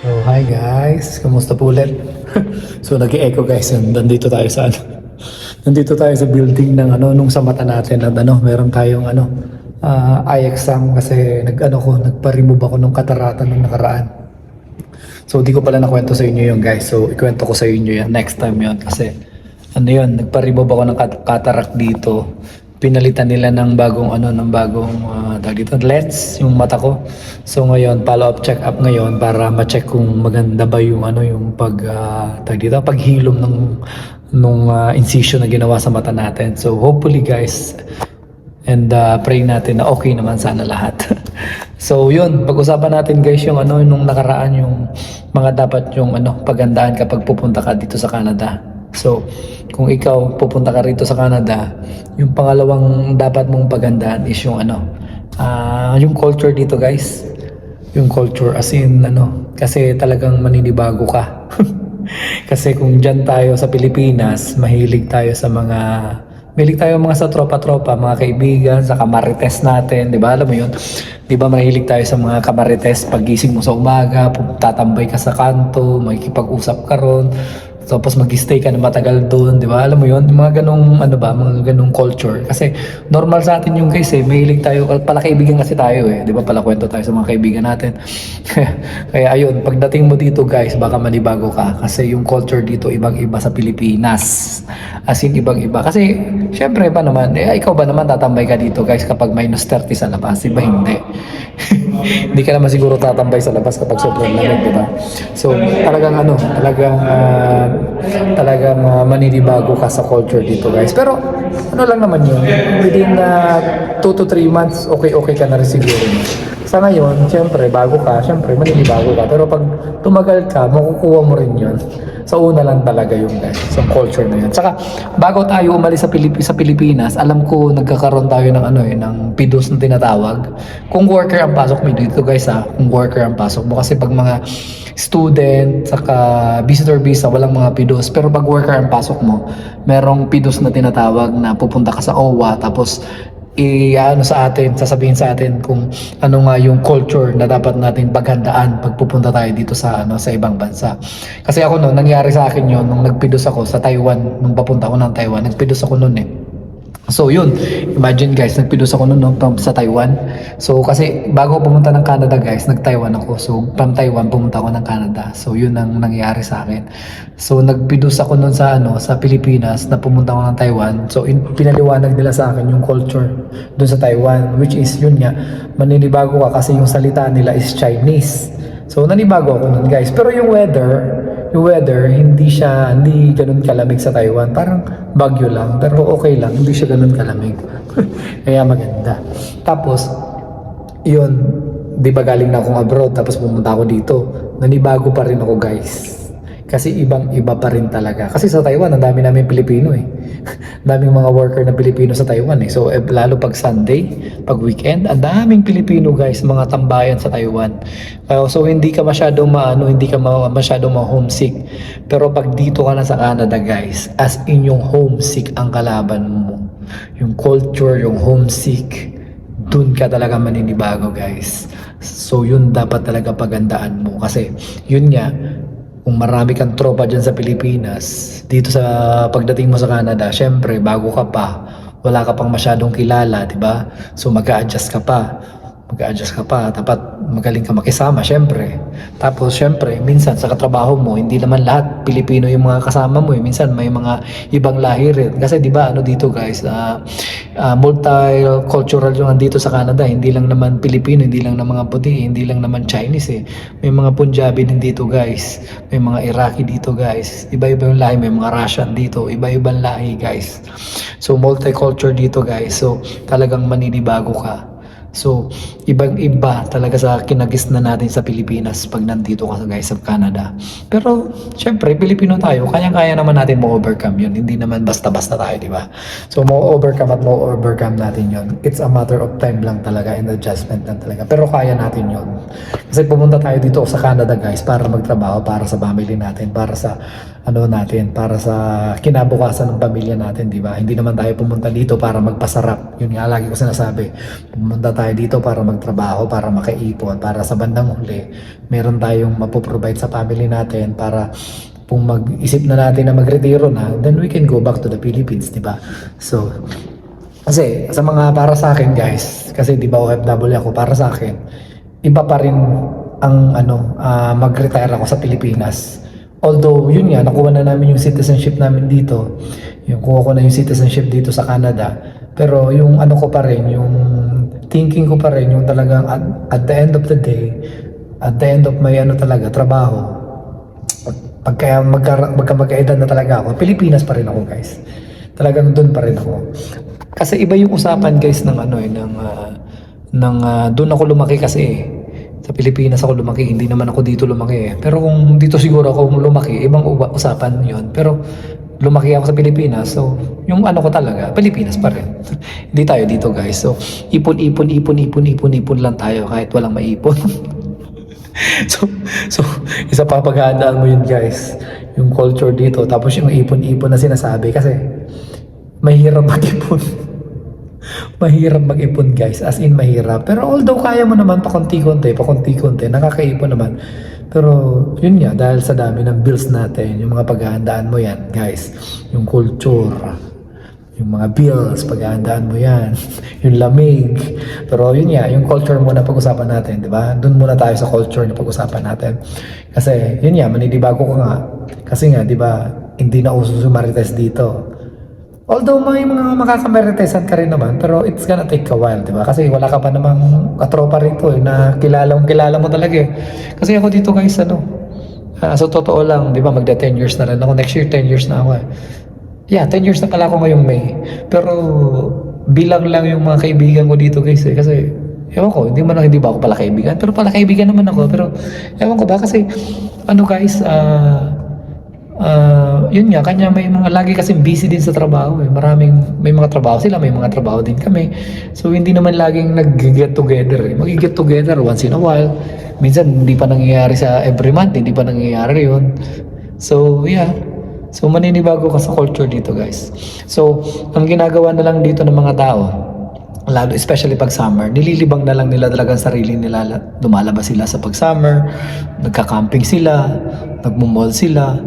Hi guys, kamusta po ulit? so nag-echo guys, nandito tayo sa ano. Nandito tayo sa building ng ano nung sa mata natin at ano, meron tayong ano ah, eye exam kasi nag-ano ko, nagpa-remove ako ng katarata nung nakaraan. So di ko pala nakwento sa inyo yun guys. So ikwento ko sa inyo yan next time yun kasi ano yun, nagpa-remove ako ng kat- cataract dito. Pinalitan nila ng bagong ano, ng bagong uh, dito, lens yung mata ko. So ngayon, follow-up check-up ngayon para ma-check kung maganda ba yung ano yung pag uh, dito, paghilom ng nung ah, incision na ginawa sa mata natin. So hopefully guys, And uh, pray natin na okay naman sana lahat. so yun, pag-usapan natin guys yung ano nung nakaraan yung mga dapat yung ano pagandaan kapag pupunta ka dito sa Canada. So, kung ikaw pupunta ka rito sa Canada, yung pangalawang dapat mong pagandaan is yung ano, ah, yung culture dito guys. Yung culture as in ano, kasi talagang maninibago ka. kasi kung dyan tayo sa Pilipinas, mahilig tayo sa mga Mahilig tayo mga sa tropa-tropa, mga kaibigan, sa kamarites natin, di ba? Alam mo yun? Di ba mahilig tayo sa mga kamarites pagising mo sa umaga, tatambay ka sa kanto, makikipag-usap ka ron, tapos mag-stay ka na matagal doon, di ba? Alam mo yun? Mga ganong, ano ba, mga ganong culture. Kasi normal sa atin yung guys eh, mahilig tayo, pala kaibigan kasi tayo eh, di ba? Pala kwento tayo sa mga kaibigan natin. Kaya ayun, pagdating mo dito guys, baka manibago ka. Kasi yung culture dito ibang-iba sa Pilipinas. As in, ibang-iba. Kasi, syempre ba naman, eh, ikaw ba naman tatambay ka dito guys kapag minus 30 sa labas? Iba hindi. hindi ka naman siguro tatambay sa labas kapag sobrang lamig, di ba? So, talagang ano, talagang, ah, talagang ah, maninibago ka sa culture dito guys. Pero, ano lang naman yun, within 2 to 3 months, okay-okay ka na rin siguro. Sa ngayon, syempre, bago ka, syempre, maninibago ka. Pero pag tumagal ka, makukuha mo rin yun. Sa una lang talaga yung guys, sa culture na yun. Saka, bago tayo umalis sa, Pilip sa Pilipinas, alam ko nagkakaroon tayo ng ano eh, ng PIDOS na tinatawag. Kung worker ang pasok mo dito guys ha, kung worker ang pasok mo. Kasi pag mga student, saka visitor visa, walang mga PIDOS. Pero pag worker ang pasok mo, merong PIDOS na tinatawag na pupunta ka sa OWA, tapos i ano sa atin, sasabihin sa atin kung ano nga yung culture na dapat nating paghandaan pag pupunta tayo dito sa ano sa ibang bansa. Kasi ako noon nangyari sa akin yon nung nagpidos ako sa Taiwan, nung papunta ako ng Taiwan, nagpidos ako noon eh. So yun, imagine guys, nagpidos ako noon no, sa Taiwan. So kasi bago pumunta ng Canada guys, nag-Taiwan ako. So from Taiwan pumunta ako ng Canada. So yun ang nangyari sa akin. So nagpidos ako noon sa ano, sa Pilipinas na pumunta ako ng Taiwan. So in, pinaliwanag nila sa akin yung culture doon sa Taiwan which is yun nga, maninibago ka kasi yung salita nila is Chinese. So nanibago ako nun guys. Pero yung weather, yung weather, hindi siya, hindi ganun kalamig sa Taiwan. Parang bagyo lang. Pero okay lang, hindi siya ganun kalamig. Kaya maganda. Tapos, yun, di ba galing na akong abroad, tapos pumunta ako dito. Nanibago pa rin ako guys. Kasi ibang iba pa rin talaga. Kasi sa Taiwan, ang dami namin Pilipino eh. Daming mga worker na Pilipino sa Taiwan eh. So, eh, lalo pag Sunday, pag weekend, ang daming Pilipino guys, mga tambayan sa Taiwan. Uh, so, hindi ka masyadong maano, hindi ka ma- masyadong ma-homesick. Pero pag dito ka na sa Canada guys, as in yung homesick ang kalaban mo. Yung culture, yung homesick, dun ka talaga maninibago guys. So yun dapat talaga pagandaan mo kasi yun nga kung marami kang tropa dyan sa Pilipinas, dito sa pagdating mo sa Canada, syempre bago ka pa, wala ka pang masyadong kilala, di ba? So mag-a-adjust ka pa. Mag-a-adjust ka pa. Dapat magaling ka makisama, syempre. Tapos, syempre, minsan sa katrabaho mo, hindi naman lahat Pilipino yung mga kasama mo. Eh. Minsan may mga ibang lahi rin. Kasi di ba ano dito guys, ah, ah, multicultural yung andito sa Canada. Hindi lang naman Pilipino, hindi lang naman mga puti, hindi lang naman Chinese eh. May mga Punjabi din dito guys. May mga Iraqi dito guys. Iba-iba yung lahi. May mga Russian dito. Iba-ibang lahi guys. So multicultural dito guys. So talagang maninibago ka. So, ibang-iba talaga sa kinagis na natin sa Pilipinas pag nandito ka guys sa Canada. Pero, syempre, Pilipino tayo. Kaya-kaya naman natin mo-overcome yun. Hindi naman basta-basta tayo, di ba? So, mo-overcome at mo-overcome natin yun. It's a matter of time lang talaga and adjustment lang talaga. Pero kaya natin yun. Kasi pumunta tayo dito sa Canada guys para magtrabaho, para sa family natin, para sa ano natin, para sa kinabukasan ng pamilya natin, di ba? Hindi naman tayo pumunta dito para magpasarap. Yun nga lagi ko sinasabi. Pumunta tayo dito para magtrabaho, para makaipon, para sa bandang huli, meron tayong mapoprovide sa family natin para kung mag-isip na natin na magretiro na, then we can go back to the Philippines, di ba? So, kasi sa mga para sa akin guys, kasi di ba OFW ako, para sa akin, iba pa rin ang ano, ah, mag-retire ako sa Pilipinas. Although, yun nga, nakuha na namin yung citizenship namin dito. Yung kuha ko na yung citizenship dito sa Canada. Pero yung ano ko pa rin, yung thinking ko pa rin, yung talagang at, at the end of the day, at the end of my ano talaga, trabaho, pagka magka, magka na talaga ako, Pilipinas pa rin ako guys. Talagang doon pa rin ako. Kasi iba yung usapan guys ng ano eh, ng, ah, ng ah, doon ako lumaki kasi eh. Sa Pilipinas ako lumaki, hindi naman ako dito lumaki eh. Pero kung dito siguro ako lumaki, ibang usapan yon Pero lumaki ako sa Pilipinas, so yung ano ko talaga, Pilipinas pa rin. hindi tayo dito guys. So ipon, ipon, ipon, ipon, ipon, ipon lang tayo kahit walang maipon. so, so, isa pa paghandaan mo yun guys, yung culture dito, tapos yung ipon-ipon na sinasabi kasi mahirap mag-ipon. Mahirap mag-ipon guys, as in mahirap. Pero although kaya mo naman pa konti-konti, pa konti-konti, nakakaipon naman. Pero yun nga, dahil sa dami ng bills natin, yung mga paghahandaan mo yan guys, yung culture, yung mga bills, paghahandaan mo yan, yung lamig. Pero yun nga, yung culture muna pag-usapan natin, di ba? Doon muna tayo sa culture na pag-usapan natin. Kasi yun nga, maninibago ko nga. Kasi nga, di ba, hindi na uso marites dito. Although may mga makakameritesan ka rin naman, pero it's gonna take a while, di ba? Kasi wala ka pa namang katropa rito eh, na kilala mo, kilala mo talaga eh. Kasi ako dito guys, ano, ah, sa totoo lang, di ba, magda 10 years na rin ako. Next year, 10 years na ako eh. Yeah, 10 years na pala ako ngayong May. Pero bilang lang yung mga kaibigan ko dito guys eh. Kasi ewan ko, hindi man hindi ba ako pala kaibigan. Pero pala kaibigan naman ako. Pero ewan ko ba kasi ano guys, ah ah, yun nga, kanya may mga lagi kasi busy din sa trabaho eh. Maraming, may mga trabaho sila, may mga trabaho din kami. So hindi naman laging nag-get together eh. Mag-get together once in a while. Minsan hindi pa nangyayari sa every month, hindi pa nangyayari yun. So yeah, So maninibago ka sa culture dito guys. So ang ginagawa na lang dito ng mga tao, lalo especially pag summer, nililibang na lang nila talaga sarili nila. Lumalabas sila sa pag summer, nagka-camping sila, nagmo-mall sila.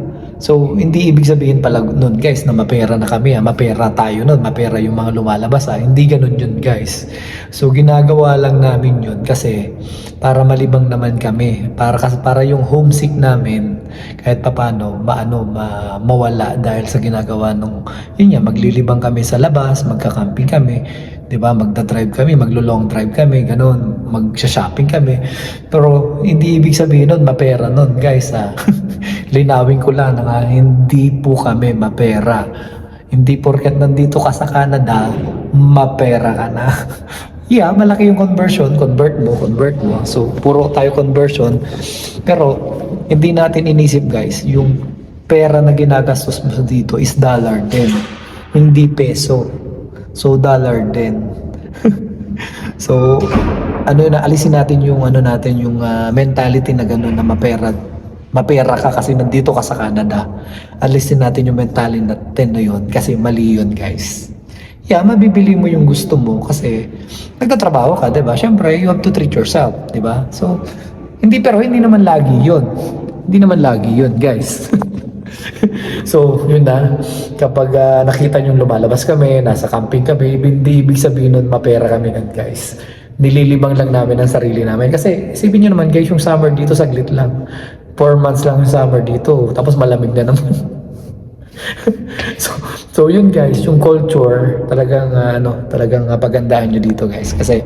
So, hindi ibig sabihin pala nun guys na mapera na kami, ha? mapera tayo nun, mapera yung mga lumalabas ha. Hindi ganun yun guys. So, ginagawa lang namin yun kasi para malibang naman kami, para para yung homesick namin kahit papano maano ma, mawala dahil sa ginagawa nung yun nga maglilibang kami sa labas, magka-camping kami, 'di ba? Magda-drive kami, maglo-long drive kami, ganun, mag-shopping kami. Pero hindi ibig sabihin nun mapera nun, guys ha. Linawin ko lang na hindi po kami mapera. Hindi porket nandito ka sa Canada, mapera ka na. yeah, malaki yung conversion. Convert mo, convert mo. So, puro tayo conversion. Pero, hindi natin inisip guys, yung pera na ginagastos mo dito is dollar din. Hindi peso. So, dollar din. so, ano na, alisin natin yung ano natin, yung ah, mentality na gano'n na mapera mapera ka kasi nandito ka sa Canada. Alisin natin yung mentality natin na yun kasi mali yun guys. Yeah, mabibili mo yung gusto mo kasi nagtatrabaho ka, 'di ba? Syempre, you have to treat yourself, 'di ba? So, hindi pero hindi naman lagi 'yon. Hindi naman lagi 'yon, guys. so, yun na. Kapag ah, nakita nyo lumalabas kami, nasa camping kami, hindi ibig sabihin nun mapera kami nun, guys. Nililibang lang namin ang sarili namin. Kasi, isipin nyo naman, guys, yung summer dito saglit lang. Four months lang yung summer dito. Tapos malamig na naman. so, so yun guys, yung culture, talagang ah, ano, talagang uh, pagandahan nyo dito guys. Kasi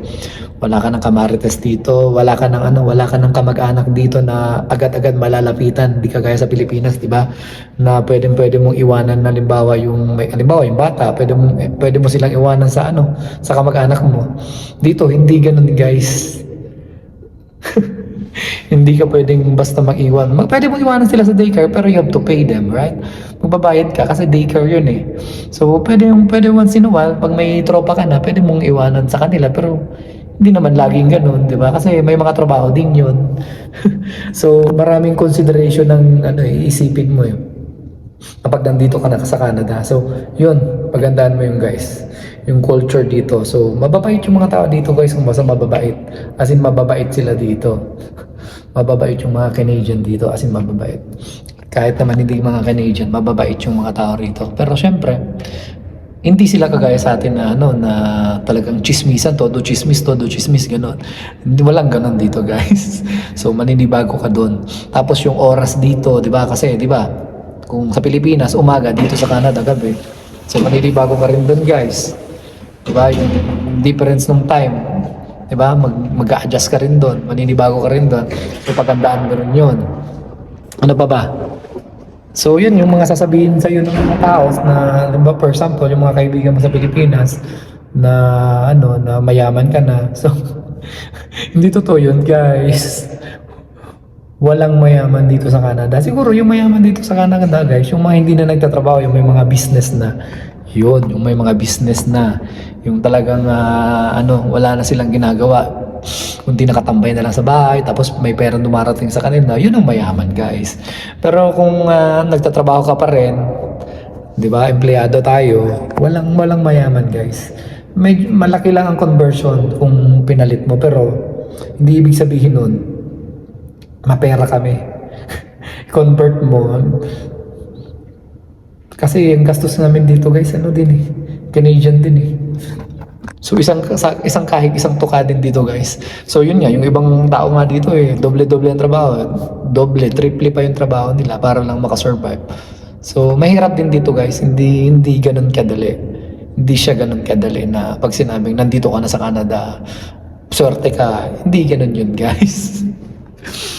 wala ka ng kamarites dito, wala ka ng ano, wala ka ng kamag-anak dito na agad-agad malalapitan, di kagaya sa Pilipinas, di ba? Na pwedeng pwede mong iwanan na limbawa yung may halimbawa yung bata, pwede mo eh, pwede mo silang iwanan sa ano, sa kamag-anak mo. Dito hindi ganoon guys. hindi ka pwedeng basta mag-iwan. Mag, pwede mong iwanan sila sa daycare pero you have to pay them, right? Magbabayad ka kasi daycare yun eh. So, pwede, pwede once in a while, pag may tropa ka na, pwede mong iwanan sa kanila pero hindi naman laging ganun, di ba? Kasi may mga trabaho din yun. so, maraming consideration ng ano, eh, isipin mo yun. Kapag nandito ka na sa Canada. So, yun, pagandaan mo yung guys. Yung culture dito. So, mababait yung mga tao dito guys kung basta mababait. As in, mababait sila dito. mababait yung mga Canadian dito. As in, mababait. Kahit naman hindi mga Canadian, mababait yung mga tao rito. Pero syempre, hindi sila kagaya sa atin na ano na talagang chismisan todo chismis todo chismis ganun hindi walang ganun dito guys so maninibago ka doon tapos yung oras dito di ba kasi di ba kung sa Pilipinas umaga dito sa Canada gabi. So maninibago ka rin doon guys. Di ba yung difference ng time. Di ba mag mag-adjust ka rin doon maninibago ka rin doon so pagandaan mo rin yun. Ano pa ba? So yun yung mga sasabihin sa iyo ng mga tao na di ba for example yung mga kaibigan mo sa Pilipinas na ano na mayaman ka na. So hindi totoo yun guys. Walang mayaman dito sa Canada. Siguro yung mayaman dito sa Canada guys, yung mga hindi na nagtatrabaho, yung may mga business na. Yun, yung may mga business na. Yung talagang ah, ano, wala na silang ginagawa kundi nakatambay na lang sa bahay tapos may pera dumarating sa kanila yun ang mayaman guys pero kung ah, nagtatrabaho ka pa rin di ba empleyado tayo walang walang mayaman guys may malaki lang ang conversion kung pinalit mo pero hindi ibig sabihin nun mapera kami convert mo kasi yung gastos namin dito guys ano din eh Canadian din eh So isang sa- isang kahig, isang tuka din dito guys. So yun nga, yung ibang tao nga dito eh, doble-doble ang trabaho. Doble, triple pa yung trabaho nila para lang makasurvive. So mahirap din dito guys, hindi hindi ganun kadali. Hindi siya ganun kadali na pag sinabing nandito ka na sa Canada, swerte ka. Hindi ganun yun guys.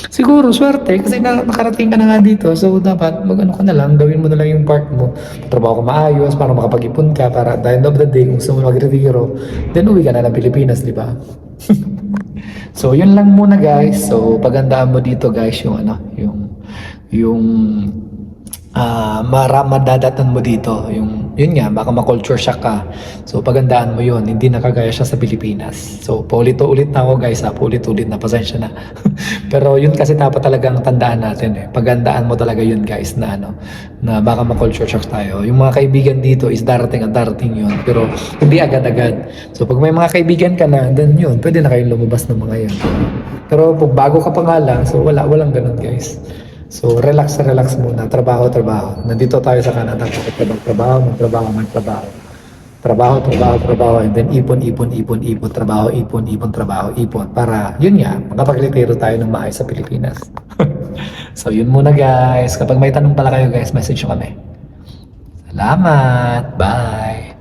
Siguro, swerte. Kasi na, nakarating ka na nga dito. So, dapat mag-ano ka na lang. Gawin mo na lang yung part mo. Trabaho ka maayos para makapag-ipon ka. Para at the end of the day, kung gusto mo mag-retiro, then uwi ka na ng Pilipinas, di ba? so, yun lang muna guys. So, pagandaan mo dito guys yung ano, yung, yung, ah, mara, madadatan mo dito. Yung, yun nga, baka ma-culture shock ka. So, pagandaan mo yun. Hindi na kagaya siya sa Pilipinas. So, paulit-ulit na ako guys ha. Paulit-ulit na. Pasensya na. Pero yun kasi dapat talagang tandaan natin eh. Pagandaan mo talaga yun guys na ano, na baka ma-culture shock tayo. Yung mga kaibigan dito is darating at darating yun. Pero hindi agad-agad. So, pag may mga kaibigan ka na, then yun, pwede na kayong lumabas ng mga yun. Pero pag bago ka pa nga lang, so wala, walang ganun guys. So, relax, relax muna. Trabaho, trabaho. Nandito tayo sa Canada. Kapag trabaho, magtrabaho, magtrabaho. Trabaho, trabaho, trabaho. And then ipon, ipon, ipon, ipon. Trabaho, ipon, ipon, trabaho, ipon. Para, yun nga, makapagretiro tayo ng maayos sa Pilipinas. so, yun muna guys. Kapag may tanong pala kayo guys, message nyo kami. Salamat. Bye.